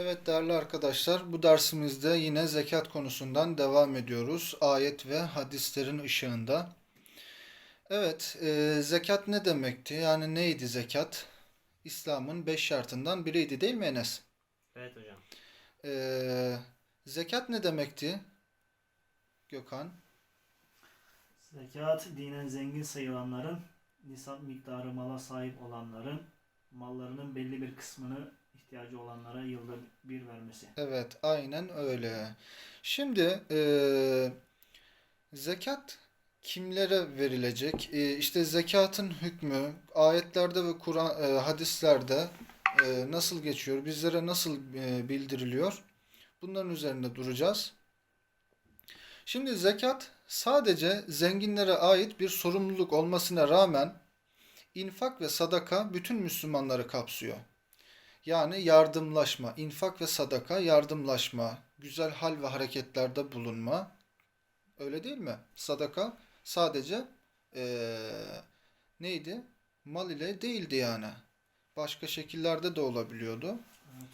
Evet değerli arkadaşlar, bu dersimizde yine zekat konusundan devam ediyoruz. Ayet ve hadislerin ışığında. Evet, e, zekat ne demekti? Yani neydi zekat? İslam'ın beş şartından biriydi değil mi Enes? Evet hocam. E, zekat ne demekti? Gökhan. Zekat dinen zengin sayılanların, nisap miktarı mala sahip olanların, mallarının belli bir kısmını ihtiyacı olanlara yılda bir vermesi. Evet, aynen öyle. Şimdi e, zekat kimlere verilecek? E, işte zekatın hükmü ayetlerde ve Kur'an e, hadislerde e, nasıl geçiyor? Bizlere nasıl e, bildiriliyor? Bunların üzerinde duracağız. Şimdi zekat sadece zenginlere ait bir sorumluluk olmasına rağmen infak ve sadaka bütün Müslümanları kapsıyor. Yani yardımlaşma, infak ve sadaka, yardımlaşma, güzel hal ve hareketlerde bulunma. Öyle değil mi? Sadaka sadece eee, neydi? Mal ile değildi yani. Başka şekillerde de olabiliyordu. Evet.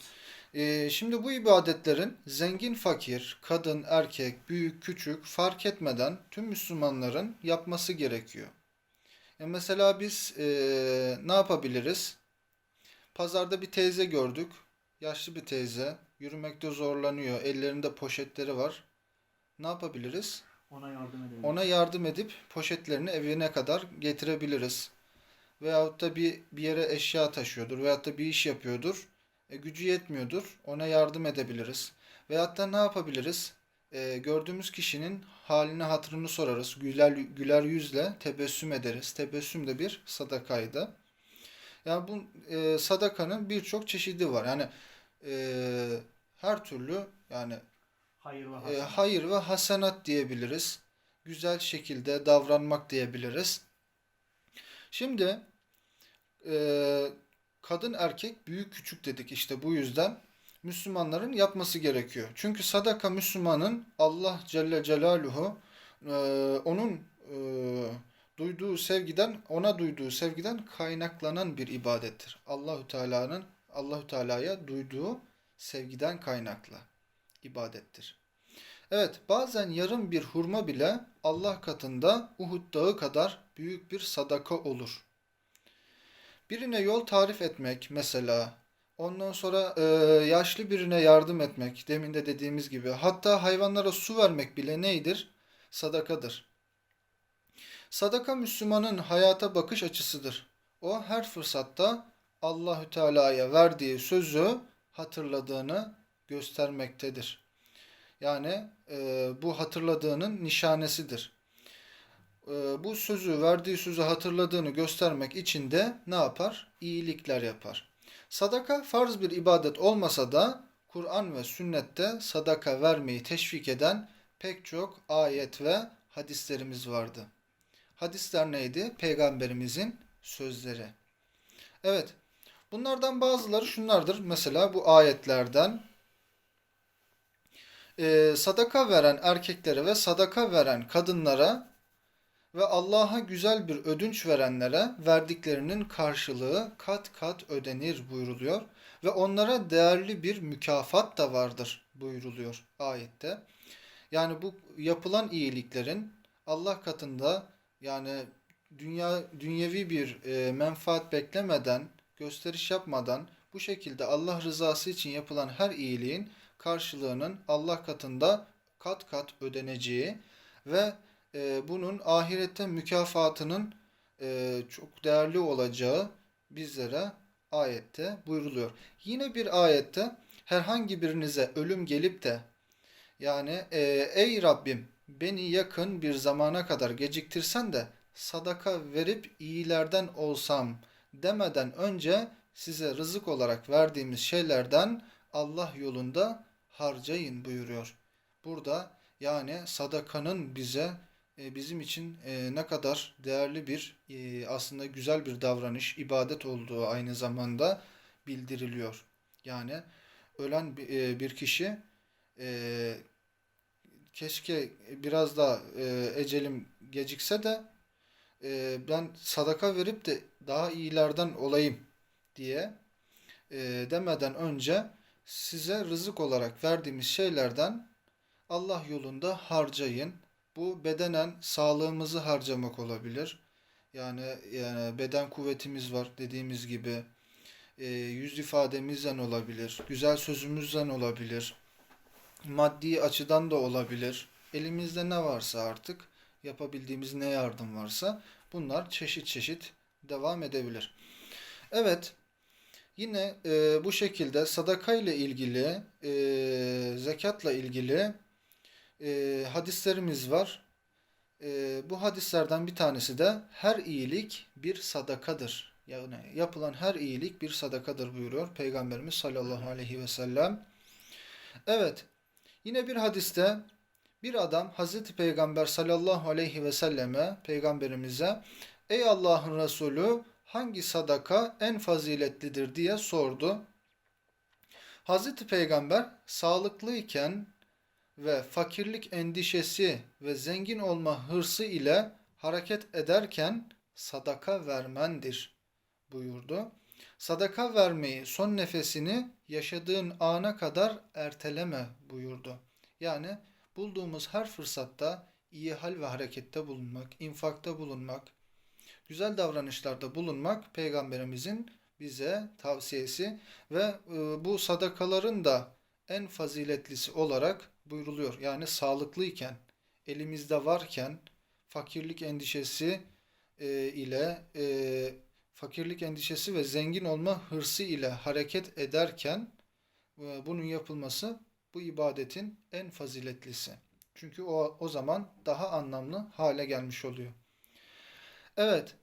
Eee, şimdi bu ibadetlerin zengin, fakir, kadın, erkek, büyük, küçük fark etmeden tüm Müslümanların yapması gerekiyor. E mesela biz eee, ne yapabiliriz? Pazarda bir teyze gördük. Yaşlı bir teyze. Yürümekte zorlanıyor. Ellerinde poşetleri var. Ne yapabiliriz? Ona yardım edelim. Ona yardım edip poşetlerini evine kadar getirebiliriz. Veyahut da bir, bir yere eşya taşıyordur. Veyahut da bir iş yapıyordur. E, gücü yetmiyordur. Ona yardım edebiliriz. Veyahut da ne yapabiliriz? E, gördüğümüz kişinin halini hatırını sorarız. Güler, güler yüzle tebessüm ederiz. Tebessüm de bir sadakaydı. Yani bu e, sadakanın birçok çeşidi var. Yani e, her türlü yani Hayır ve e, hasenat. hayır ve hasenat diyebiliriz. Güzel şekilde davranmak diyebiliriz. Şimdi e, kadın erkek büyük küçük dedik işte bu yüzden Müslümanların yapması gerekiyor. Çünkü sadaka Müslümanın Allah Celle Celaluhu e, onun e, duyduğu sevgiden ona duyduğu sevgiden kaynaklanan bir ibadettir. Allahü Teala'nın Allahü Teala'ya duyduğu sevgiden kaynaklı ibadettir. Evet, bazen yarım bir hurma bile Allah katında Uhud dağı kadar büyük bir sadaka olur. Birine yol tarif etmek mesela, ondan sonra e, yaşlı birine yardım etmek, demin de dediğimiz gibi, hatta hayvanlara su vermek bile neydir? Sadakadır. Sadaka Müslümanın hayata bakış açısıdır. O her fırsatta Allahü Teala'ya verdiği sözü hatırladığını göstermektedir. Yani e, bu hatırladığının nişanesidir. E, bu sözü, verdiği sözü hatırladığını göstermek için de ne yapar? İyilikler yapar. Sadaka farz bir ibadet olmasa da Kur'an ve sünnette sadaka vermeyi teşvik eden pek çok ayet ve hadislerimiz vardı. Hadisler neydi? Peygamberimizin sözleri. Evet. Bunlardan bazıları şunlardır. Mesela bu ayetlerden e, sadaka veren erkeklere ve sadaka veren kadınlara ve Allah'a güzel bir ödünç verenlere verdiklerinin karşılığı kat kat ödenir buyruluyor ve onlara değerli bir mükafat da vardır buyruluyor ayette. Yani bu yapılan iyiliklerin Allah katında yani dünya dünyevi bir e, menfaat beklemeden, gösteriş yapmadan bu şekilde Allah rızası için yapılan her iyiliğin karşılığının Allah katında kat kat ödeneceği ve e, bunun ahirette mükafatının e, çok değerli olacağı bizlere ayette buyruluyor. Yine bir ayette herhangi birinize ölüm gelip de yani e, ey Rabbim beni yakın bir zamana kadar geciktirsen de sadaka verip iyilerden olsam demeden önce size rızık olarak verdiğimiz şeylerden Allah yolunda harcayın buyuruyor. Burada yani sadakanın bize e, bizim için e, ne kadar değerli bir e, aslında güzel bir davranış, ibadet olduğu aynı zamanda bildiriliyor. Yani ölen bir, kişi keşke biraz daha e, ecelim gecikse de e, ben sadaka verip de daha iyilerden olayım diye e, demeden önce size rızık olarak verdiğimiz şeylerden Allah yolunda harcayın. Bu bedenen sağlığımızı harcamak olabilir. Yani yani beden kuvvetimiz var dediğimiz gibi. E, yüz ifademizden olabilir. Güzel sözümüzden olabilir. Maddi açıdan da olabilir. Elimizde ne varsa artık yapabildiğimiz ne yardım varsa bunlar çeşit çeşit devam edebilir. Evet. Yine e, bu şekilde sadaka ile ilgili, e, zekatla ilgili e, hadislerimiz var. E, bu hadislerden bir tanesi de her iyilik bir sadakadır. Yani yapılan her iyilik bir sadakadır buyuruyor Peygamberimiz sallallahu aleyhi ve sellem. Evet. Yine bir hadiste bir adam Hazreti Peygamber sallallahu aleyhi ve selleme, peygamberimize Ey Allah'ın Resulü hangi sadaka en faziletlidir diye sordu. Hazreti Peygamber sağlıklıyken ve fakirlik endişesi ve zengin olma hırsı ile hareket ederken sadaka vermendir buyurdu. Sadaka vermeyi son nefesini yaşadığın ana kadar erteleme buyurdu. Yani bulduğumuz her fırsatta iyi hal ve harekette bulunmak, infakta bulunmak, güzel davranışlarda bulunmak peygamberimizin bize tavsiyesi ve e, bu sadakaların da en faziletlisi olarak buyruluyor. Yani sağlıklıyken, elimizde varken fakirlik endişesi e, ile e, fakirlik endişesi ve zengin olma hırsı ile hareket ederken e, bunun yapılması bu ibadetin en faziletlisi. Çünkü o o zaman daha anlamlı hale gelmiş oluyor. Evet.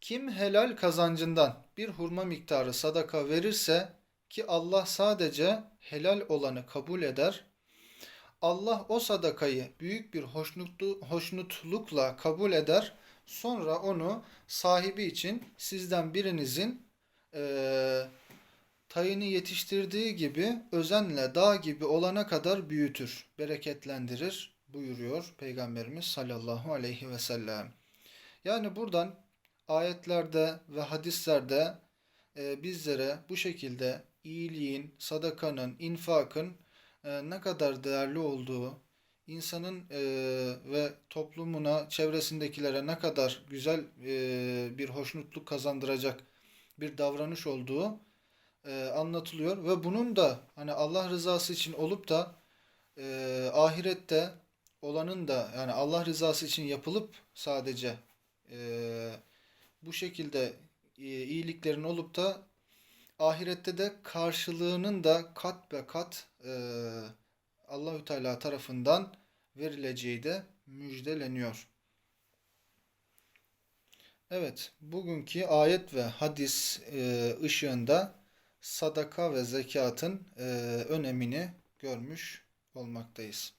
Kim helal kazancından bir hurma miktarı sadaka verirse ki Allah sadece helal olanı kabul eder. Allah o sadakayı büyük bir hoşnutlu, hoşnutlukla kabul eder. Sonra onu sahibi için sizden birinizin eee tayını yetiştirdiği gibi özenle dağ gibi olana kadar büyütür, bereketlendirir buyuruyor Peygamberimiz sallallahu aleyhi ve sellem. Yani buradan ayetlerde ve hadislerde e, bizlere bu şekilde iyiliğin, sadakanın, infakın e, ne kadar değerli olduğu, insanın e, ve toplumuna, çevresindekilere ne kadar güzel e, bir hoşnutluk kazandıracak bir davranış olduğu e, anlatılıyor. Ve bunun da hani Allah rızası için olup da e, ahirette olanın da yani Allah rızası için yapılıp sadece e, bu şekilde e, iyiliklerin olup da ahirette de karşılığının da kat be kat e, Allahü Teala tarafından verileceği de müjdeleniyor. Evet, bugünkü ayet ve hadis e, ışığında sadaka ve zekatın e, önemini görmüş olmaktayız.